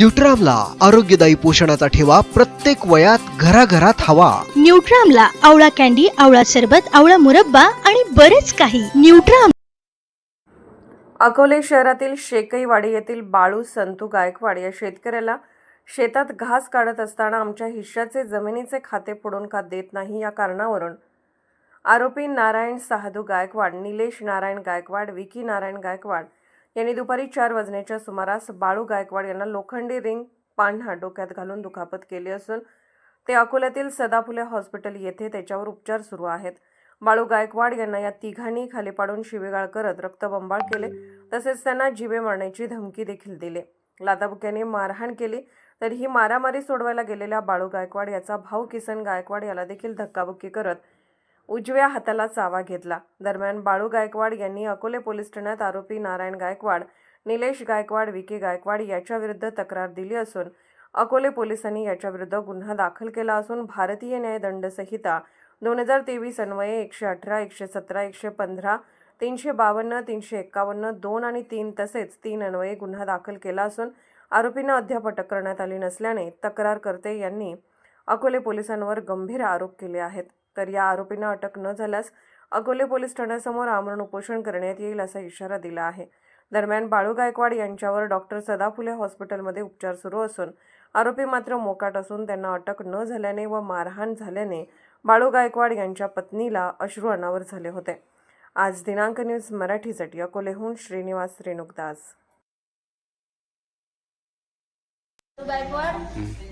न्यूट्रामला आरोग्यदायी पोषणाचा ठेवा प्रत्येक वयात घराघरात हवा. न्यूट्रामला आवळा कॅन्डी आवळा सरबत आवळा मुरब्बा आणि बरेच काही. न्यूट्राम अकोले शहरातील शेकईवाडी येथील बाळू संतू गायकवाड या शेतकऱ्याला शेतात घास काढत असताना आमच्या हिश्श्याचे जमिनीचे खाते फोडून का देत नाही या कारणावरून आरोपी नारायण साधू गायकवाड निलेश नारायण गायकवाड विकी नारायण गायकवाड त्यांनी दुपारी चार वाजण्याच्या सुमारास बाळू गायकवाड यांना लोखंडी रिंग पान्हा डोक्यात घालून दुखापत केली असून ते अकोल्यातील सदाफुले हॉस्पिटल येथे त्याच्यावर उपचार सुरू आहेत. बाळू गायकवाड यांना या तिघांनी खाली पाडून शिवेगाळ करत रक्तबंबाळ केले. तसेच त्यांना जिवे मारण्याची धमकी देखील दिली. लादाबुक्याने मारहाण केली. तर ही मारामारी सोडवायला गेलेल्या बाळू गायकवाड याचा भाऊ किसन गायकवाड याला देखील धक्काबुक्की करत उजव्या हाताला चावा घेतला. दरम्यान बाळू गायकवाड यांनी अकोले पोलीस ठाण्यात आरोपी नारायण गायकवाड निलेश गायकवाड विके गायकवाड याच्याविरुद्ध तक्रार दिली असून अकोले पोलिसांनी याच्याविरुद्ध गुन्हा दाखल केला असून भारतीय न्यायदंड संहिता दोन हजार तेवीस अन्वये एकशे अठरा एकशे सतरा एकशे पंधरा तीनशे बावन्न तीनशे एक्कावन्न दोन आणि तीन तसेच तीन अन्वये गुन्हा दाखल केला असून आरोपींना अद्याप अटक करण्यात आली नसल्याने तक्रारकर्ते यांनी अकोले पोलिसांवर गंभीर आरोप केले आहेत. तर या आरोपींना अटक न झाल्यास अकोले पोलीस ठाण्यासमोर आमरण उपोषण करण्यात येईल असा इशारा दिला आहे. दरम्यान बाळू गायकवाड यांच्यावर डॉक्टर सदाफुले हॉस्पिटलमध्ये उपचार सुरू असून आरोपी मात्र मोकाट असून त्यांना अटक न झाल्याने व मारहाण झाल्याने बाळू गायकवाड यांच्या पत्नीला अश्रू अनावर झाले होते. आज दिनांक न्यूज मराठीसाठी अकोलेहून श्रीनिवास रेणुकदास. गायकवाड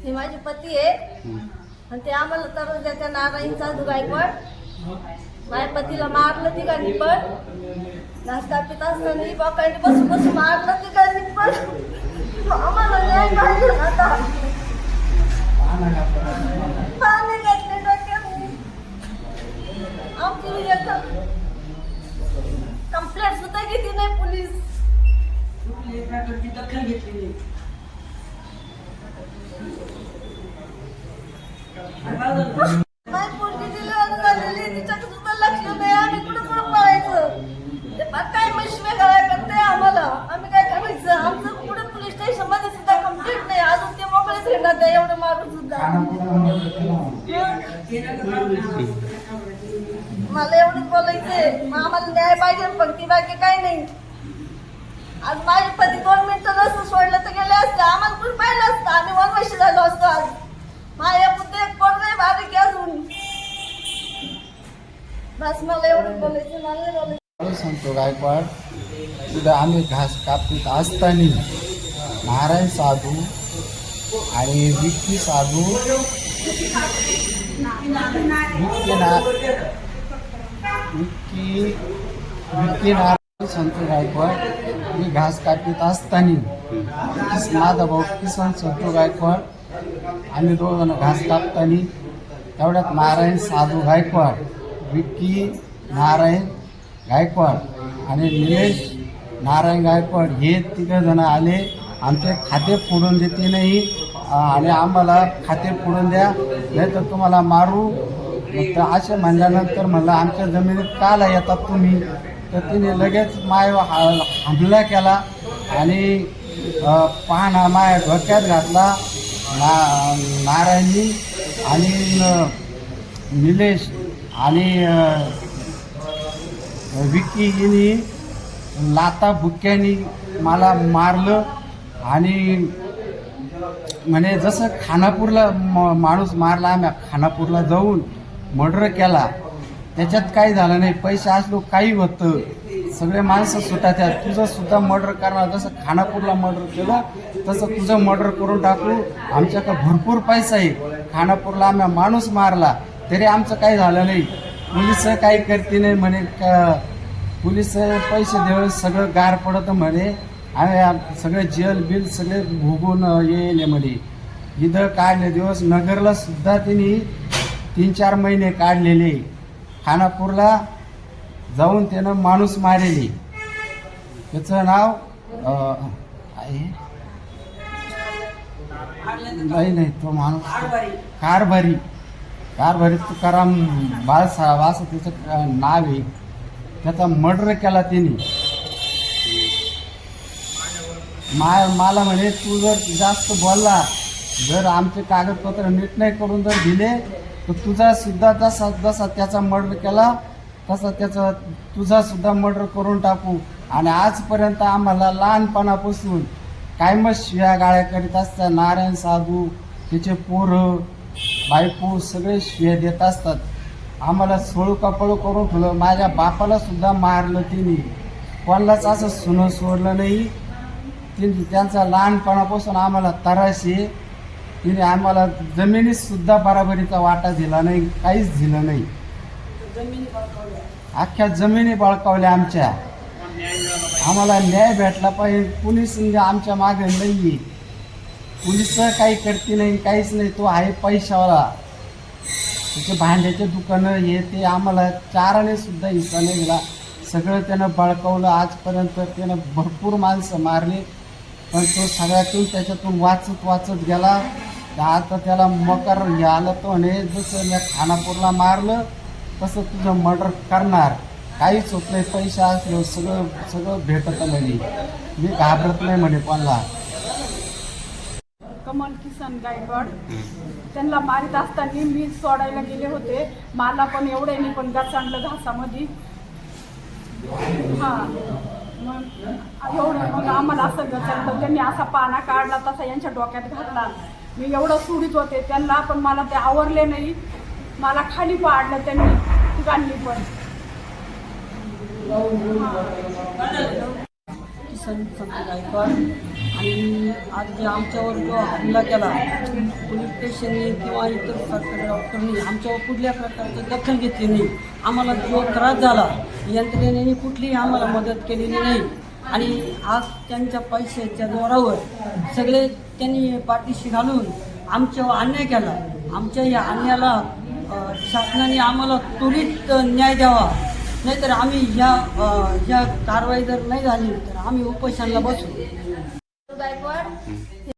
हे माझे पती आहे. आणि ते आम्हाला तर त्याच्या नारायण चालू गायकवाड माझ्या पतीला मारलं तिघांनी पण. नाश्ता पित असताना बाकांनी बसून बसून मारलं तिघांनी पण. आम्हाला न्याय पाहिजे आता. पाणी घातले डोक्यात आमची कंप्लेंट सुद्धा घेतली नाही पोलीस. दखल घेतली नाही आम्ही कुठं कुठं पळायचं ते बघ काय मशिवे गळ्या करते आम्हाला आम्ही काय करायचं आमचं कुठे पोलीस स्टेशनमध्ये सुद्धा कंप्लीट नाही अजून ते मोकळेच घेणार नाही. एवढं मारून सुद्धा. मला बोलायचंय. मग आम्हाला न्याय पाहिजे पण ती बाकी काय नाही. आज माझे पती दोन मिनिटं नसतं सोडलं तर गेले असते आम्हाला पण पाहिलं असतं आम्ही वनवाशी झालो असतो आज माझ्या पुत्र एक पोरग बारीक आहे अजून बस मला एवढं बोलायचं मला नाही बोलायचं बाळू संतो गायकवाड तिथं आम्ही घास कापीत असताना नारायण साधू आणि विक्की साधू विक्की ना विक्की विक्की नारायण संतो गायकवाड मी घास कापीत असताना किस माझा भाऊ किसन संतो गायकवाड आम्ही दोघं घास कापताना तेवढ्यात नारायण साधू गायकवाड विक्की नारायण गायकवाड आणि निलेश नारायण गायकवाड हे तिघंजणं आले. आमचे खाते फोडून देते नाही आणि आम्हाला खाते फोडून द्या. नाही तर तुम्हाला मारू. तर असे म्हणल्यानंतर म्हणलं आमच्या जमिनीत काला येतात तुम्ही? तर तिने लगेच माय हमला केला आणि पाहणा माय डोक्यात घातला. ना नारायणी आणि निलेश आणि अ, विक्की लाता बुक्क्यानी मला मारलं आणि म्हणे जसं खानापूरला म- माणूस मारला आम्ही खानापूरला जाऊन मर्डर केला त्याच्यात काही झालं नाही. पैसे असलो काही होतं. सगळे माणसं सुटात्यात तुझं सुद्धा मर्डर करणार. जसं खानापूरला मर्डर केलं तसं तुझं मर्डर करून टाकू आमच्याकडे भरपूर पैसा आहे. खानापूरला आम्ही माणूस मारला. तरी आमचं काही झालं नाही. पोलीस काही करते नाही म्हणे. का पोलीस पैसे देऊन सगळं गार पडतं म्हणे. आणि सगळे जेल बिल सगळे भोगून येईल म्हणे. इथं काढले दिवस नगरला सुद्धा त्यांनी तीन चार महिने काढलेले. खानापूरला जाऊन त्यानं माणूस मारेली. त्याचं नाव नाही नाही तो माणूस कारभारी कारभारी तुकाराम बाळासाहेब असं त्याचं नाव आहे. त्याचा मर्डर केला त्यांनी मा मला म्हणे तू जर जास्त बोलला जर आमचे कागदपत्र नीट नाही करून जर दिले तर तुझा सुद्धा जसा जसा त्याचा मर्डर केला तसा त्याचा तुझा सुद्धा मर्डर करून टाकू. आणि आजपर्यंत आम्हाला लहानपणापासून कायमच शिव्या गाळ्या करीत असतात नारायण साधू त्याचे पोरं बायको सगळे शिव्या देत असतात. आम्हाला सोळू कपळू करून ठेवलं. माझ्या बापाला सुद्धा मारलं तिने. कोणालाच असं सुनं सोडलं नाही. तिने त्यांचा लहानपणापासून आम्हाला तराशी. तिने आम्हाला जमिनीत सुद्धा बराबरीचा वाटा दिला नाही काहीच दिलं नाही. अख्ख्या जमिनी बळकावल्या आमच्या. आम्हाला न्याय भेटला पाहिजे. कुणीच आमच्या मागे नाही पोलीस काही करते नाही काहीच नाही तो आहे पैशावाला. त्याचे भांड्याचे दुकानं हे ते आम्हाला चाराने सुद्धा हिस्सा नाही दिला. सगळं त्यानं बळकवलं. आजपर्यंत त्यानं भरपूर माणसं मारली. पण तो सगळ्यातून त्याच्यातून वाचत वाचत गेला. तर आता त्याला मकर हे आलं तो म्हणे जसं मी खानापूरला मारलं तसं तुझं मर्डर करणार. काहीच होत नाही. पैसे असलं सगळं सगळं भेटत म्हणे मी घाबरत नाही म्हणे कोणाला. कमल किसन गायकवाड. त्यांना मारित असताना मी सोडायला गेले होते. मला पण एवढे नाही पण चांगलं घासामध्ये. हा. मग एवढं मग आम्हाला असं गचांडलं त्यांनी असा पाना काढला तसा यांच्या डोक्यात घातला. मी एवढं सुडीत होते. त्यांना पण मला ते आवरले नाही. मला खाली पाडलं त्यांनी गांडली पण. किसन संत गायकवाड आणि आज जे आमच्यावर जो हल्ला केला पोलीस स्टेशनने किंवा इतर सरकारी डॉक्टरनी आमच्यावर कुठल्या प्रकारचं दखल घेतली नाही. आम्हाला जो त्रास झाला यंत्रणेने कुठलीही आम्हाला मदत केलेली नाही. आणि आज त्यांच्या पैशाच्या जोरावर सगळे त्यांनी पाठीशी घालून आमच्यावर अन्याय केला. आमच्या या अन्यायाला शासनाने आम्हाला त्वरित न्याय द्यावा. नाहीतर आम्ही ह्या ह्या कारवाई जर नाही झाली तर आम्ही उपोषणाला बसू. गायकवाड